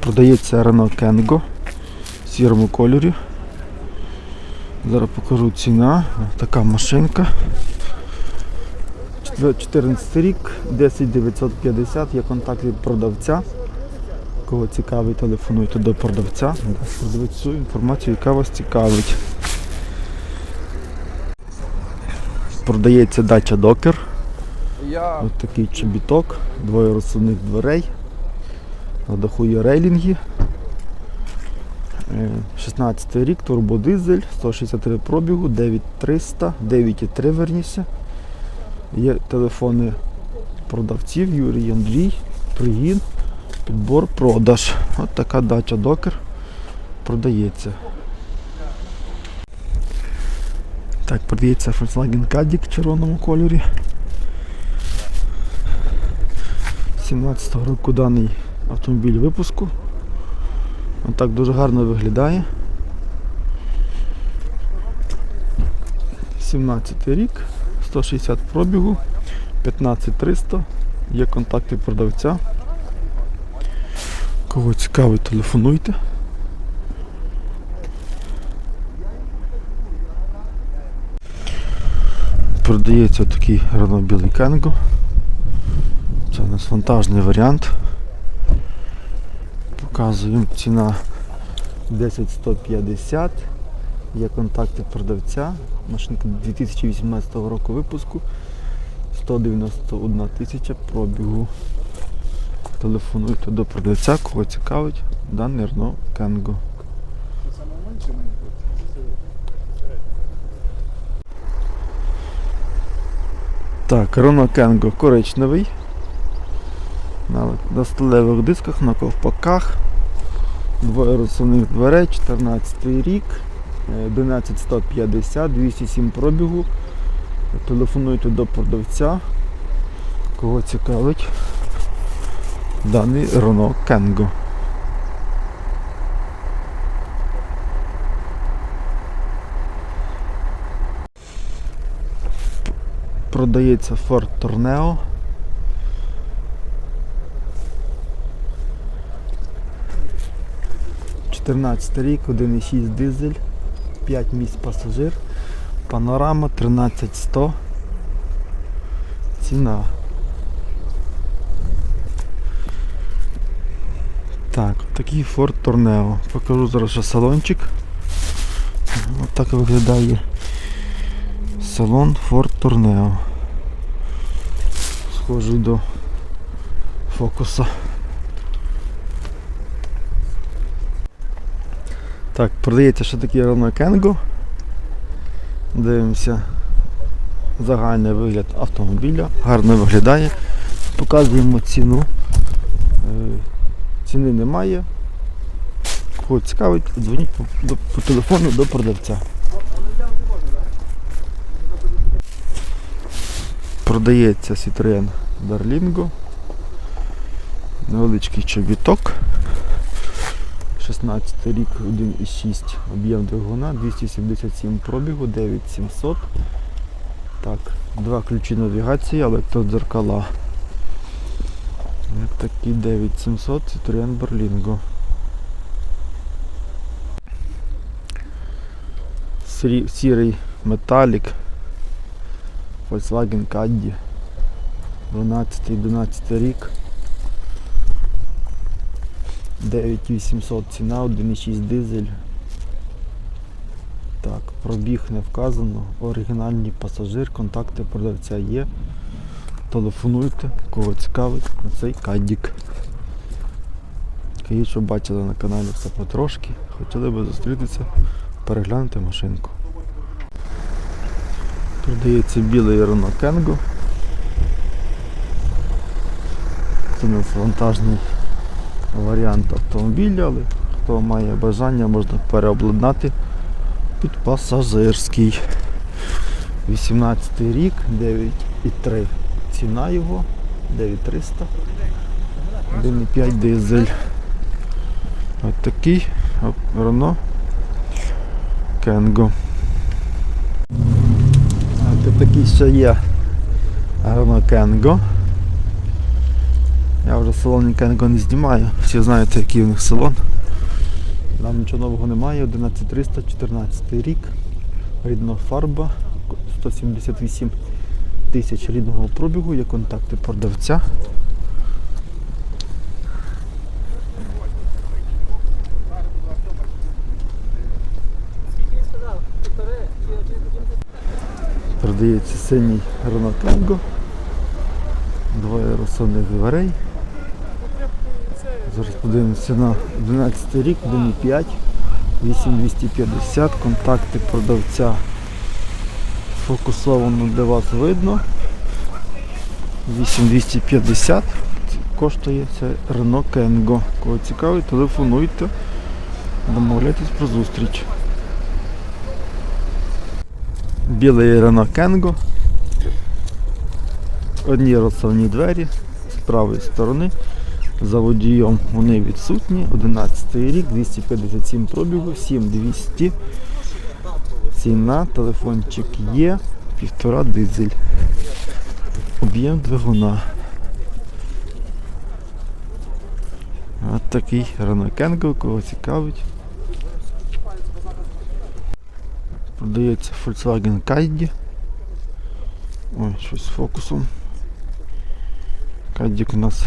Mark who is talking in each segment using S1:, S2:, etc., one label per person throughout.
S1: Продається Renault Kengo в сірому кольорі. Зараз покажу ціна. Така машинка. 14 рік, 10950, є контакт від продавця. Кого цікавить, телефонуйте до продавця. Продавець всю інформацію, яка вас цікавить. Продається дача докер. Ось такий чобіток, двоє розсувних дверей. На є рейлінги. Е, 16 рік, турбодизель, 163 пробігу, 9300, 9,3 верніше. Є телефони продавців, Юрій Андрій, пригін, підбор, продаж. От така дача докер продається. Так, продається Volkswagen Caddy в червоному кольорі. 17-го року даний автомобіль випуску. Он так дуже гарно виглядає. 17 рік, 160 пробігу, 15300, є контакти продавця. Кого цікавить, телефонуйте. Продається такий Renault білий Кенго. Це у нас вантажний варіант. Показуємо ціна 10150. Є контакти продавця. Машинка 2018 року випуску. 191 тисяча пробігу. Телефонуйте до продавця, кого цікавить, даний Renault Кенго. Так, Renault Кенго коричневий. На, на сталевих дисках, на ковпаках. Двоє розсувних дверей, 14 рік, е, 11150, 207 пробігу. Телефонуйте до продавця. Кого цікавить даний Renault Кенго. Продається Ford Tourneo. – 14 рік, 1,6 дизель, 5 місць пасажир, панорама 13100. Ціна. Так, такий Ford Tourneo. Покажу зараз салончик. Ось так виглядає салон Ford Tourneo. Схожий до фокуса. Так, продається ще такий Renault Kangoo. Дивимося загальний вигляд автомобіля. Гарно виглядає. Показуємо ціну. Е, Ціни немає. Кого цікавить, дзвоніть по, по телефону до продавця. Продається Citroen Berlingo. Невеличкий чобіток. 16 рік, 1,6 об'єм двигуна, 277 пробігу, 9700. Так, два ключі навігації, електродзеркала. Такий 9700 Citroen Berlingo. Сірий металік. Volkswagen Caddy. 12-11 рік. 9800 ціна, 1,6 дизель. Так, пробіг не вказано. Оригінальний пасажир, контакти продавця є. Телефонуйте, кого цікавить на цей кадік. Кажіть, що бачили на каналі все потрошки. Хотіли би зустрітися, переглянути машинку. Продається білий Renault Kangoo. Це нас вантажний варіант автомобіля, але хто має бажання, можна переобладнати під пасажирський. 18 рік, 9,3 ціна його, 9300. 1,5 дизель. Ось такий Renault Кенго. Тут такий ще є Renault Кенго. Я вже салон Кенго не знімаю. Всі знаєте, який у них салон. Там нічого нового немає. 11300, 14 рік. Рідна фарба. 178 тисяч рідного пробігу. Є контакти продавця. Продається синій Renault Tango. Двоє розсадних дверей. Зараз подивимося на 11 рік, 1,5, 8250, контакти продавця фокусовано для вас видно. 8250 коштує це Renault Kengo. Кого цікавить, телефонуйте, домовляйтесь про зустріч. Білий Renault Kengo. Одні розсувні двері з правої сторони. За водієм вони відсутні. 11 рік, 257 пробігу, 7200. Ціна, телефончик є, півтора дизель. Об'єм двигуна. От такий Renault кого цікавить. Продається Volkswagen Caddy. Ой, щось з фокусом. Кадік у нас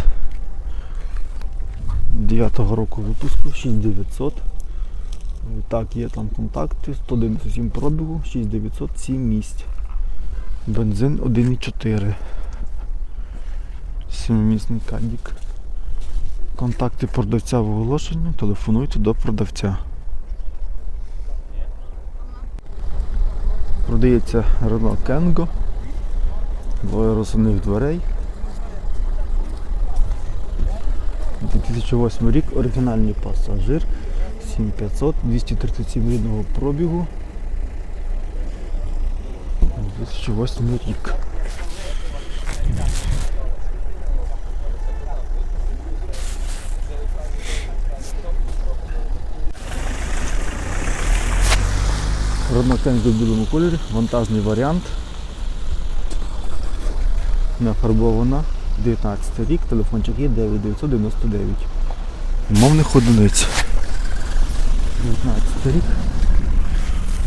S1: 9-го року випуску, 6900. Так, є там контакти, 197 пробігу, 6900, 7 місць. Бензин 1,4. Сімимісний кадік. Контакти продавця в оголошенні, телефонуйте до продавця. Продається Renault Kengo. Двоє розсувних дверей. 2008 рік, оригінальний пасажир, 7500, 237 рідного пробігу. 2008 рік. Ромакенко в білому кольорі, вантажний варіант. Нафарбована. 19 рік, телефончик є 9999. Мовних одиниць. 19 рік.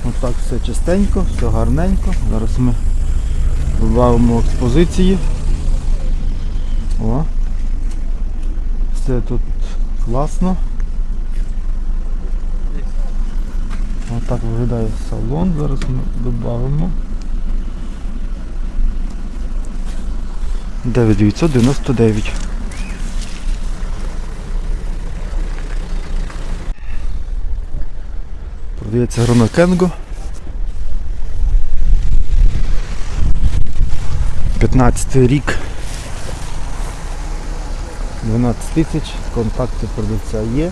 S1: Отак все чистенько, все гарненько. Зараз ми додамо експозиції. О. Все тут класно. Отак виглядає салон. Зараз ми додамо. 9999. Продається Грона Кенго. 15 рік. 12 тисяч, контакти продавця є.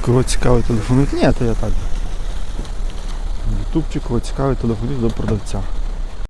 S1: Кого цікавий телефонуйте? Ні, то я так. Ютубчик, кого цікавий телефонуйте до продавця.